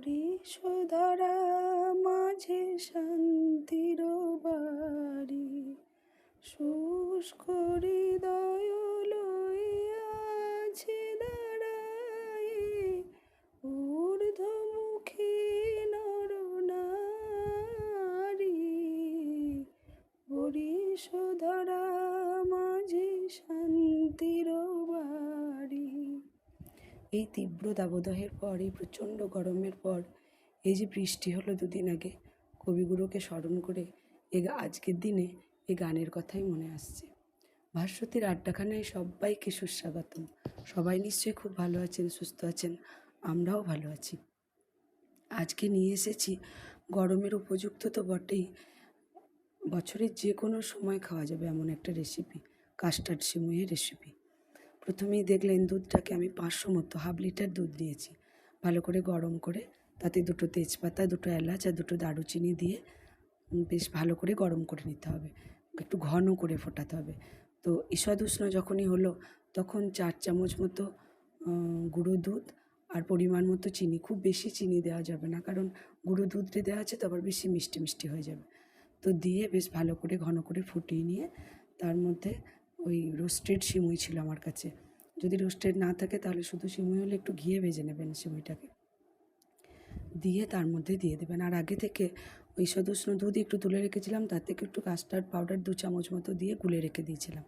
পরিশোধরা মাঝে শান্তির এই তীব্র দাবদাহের পর, এই প্রচণ্ড গরমের পর, এই যে বৃষ্টি হলো দুদিন আগে, কবিগুরুকে স্মরণ করে এ আজকের দিনে এই গানের কথাই মনে আসছে। ভাস্বতীর আড্ডাখানায় সবাইকে সুস্বাগতম। সবাই নিশ্চয়ই খুব ভালো আছেন, সুস্থ আছেন, আমরাও ভালো আছি। আজকে নিয়ে এসেছি, গরমের উপযুক্ত তো বটেই। বছরের যে কোনো সময় খাওয়া যাবে এমন একটা রেসিপি কাস্টার্ড সিমুইয়ের রেসিপি প্রথমেই দেখলেন দুধটাকে আমি পাঁচশো মতো হাফ লিটার দুধ নিয়েছি। ভালো করে গরম করে তাতে দুটো তেজপাতা, দুটো এলাচ আর দুটো দারুচিনি দিয়ে বেশ ভালো করে গরম করে নিতে হবে। একটু ঘন করে ফোটাতে হবে। তো ঈষদ উষ্ণ যখনই হলো, তখন চার চামচ মতো গুঁড়ো দুধ আর পরিমাণ মতো চিনি। খুব বেশি চিনি দেওয়া যাবে না, কারণ গুঁড়ো দুধটা দেওয়া আছে তো আবার বেশি মিষ্টি মিষ্টি হয়ে যাবে। তো দিয়ে বেশ ভালো করে ঘন করে ফুটিয়ে নিয়ে, তার মধ্যে ওই রোস্টেড সিমুই ছিল আমার কাছে। যদি রোস্টেড না থাকে তাহলে শুধু সিমুই হলে একটু ঘিয়ে ভেজে নেবেন সিমুইটাকে। দিয়ে তার মধ্যে দিয়ে দেবেন। আর আগে থেকে ওই সদুষ্ণ দুধ একটু তুলে রেখেছিলাম, তার থেকে একটু কাস্টার্ড পাউডার দু চামচ মতো দিয়ে গুলে রেখে দিয়েছিলাম।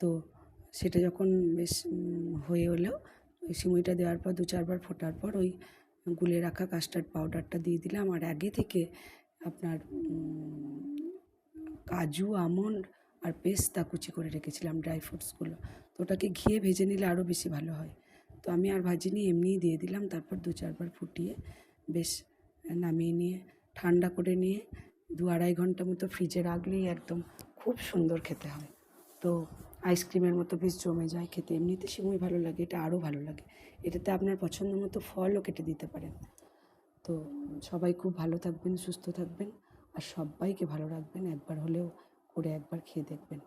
তো সেটা যখন বেশ হয়ে এলো, ওই সিমুইটা দেওয়ার পর দু চারবার ফোটার পর ওই গুলে রাখা কাস্টার্ড পাউডারটা দিয়ে দিলাম। আর আগে থেকে আপনার কাজু, আমন্ড আর পেস্তা কুচি করে রেখেছিলাম ড্রাই ফ্রুটসগুলো। তো ওটাকে ঘিয়ে ভেজে নিলে আরও বেশি ভালো হয়। তো আমি আর ভাজিনি, এমনিই দিয়ে দিলাম, তারপর দু চারবার ফুটিয়ে বেশ নামিয়ে নিয়ে, ঠান্ডা করে নিয়ে দু আড়াই ঘণ্টা মতো ফ্রিজে রাখলেই একদম খুব সুন্দর খেতে হয়। তো আইসক্রিমের মতো বেশ জমে যায় খেতে, এমনিতে সিমুই ভালো লাগে, এটা আরও ভালো লাগে। এটাতে আপনার পছন্দ মতো ফলও কেটে দিতে পারেন। তো সবাই খুব ভালো থাকবেন, সুস্থ থাকবেন, আর সবাইকে ভালো রাখবেন, একবার হলেও করে একবার খেয়ে দেখবেন।